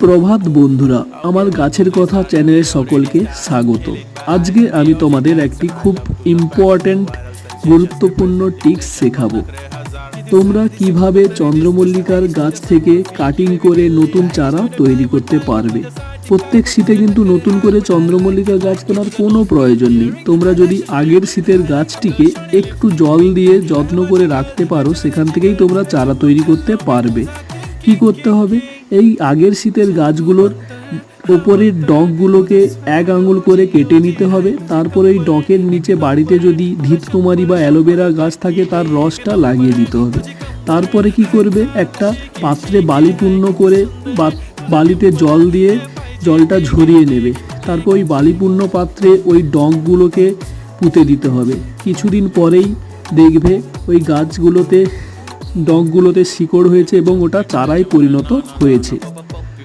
প্রভাত বন্ধুরা, আমার গাছের কথা চ্যানেলে সকলকে স্বাগত। আজকে আমি তোমাদের একটি খুব ইম্পর্ট্যান্ট গুরুত্বপূর্ণ টিপস শেখাবো। তোমরা কীভাবে চন্দ্রমল্লিকার গাছ থেকে কাটিং করে নতুন চারা তৈরি করতে পারবে? প্রত্যেক শীতে কিন্তু নতুন করে চন্দ্রমল্লিকা গাছ কেনার কোনো প্রয়োজন নেই। তোমরা যদি আগের শীতের গাছটিকে একটু জল দিয়ে যত্ন করে রাখতে পারো, সেখান থেকেই তোমরা চারা তৈরি করতে পারবে। কি করতে হবে? এই আগের শীতের গাছগুলোর ওপরের ডগগুলোকে এক আঙুল করে কেটে নিতে হবে। তারপরে এই ডকের নিচে বাড়িতে যদি ধীতকুমারী বা অ্যালোভেরা গাছ থাকে, তার রসটা লাগিয়ে দিতে হবে। তারপরে কি করবে? একটা পাত্রে বালি পূর্ণ করে বালিতে জল দিয়ে জলটা ঝরিয়ে নেবে। তারপর ওই বালিপূর্ণ পাত্রে ওই ডগগুলোকে পুঁতে দিতে হবে। কিছুদিন পরেই দেখবে ওই গাছগুলোতে ডগগুলোতে শিকড় হয়েছে এবং ওটা চারায় পরিণত হয়েছে।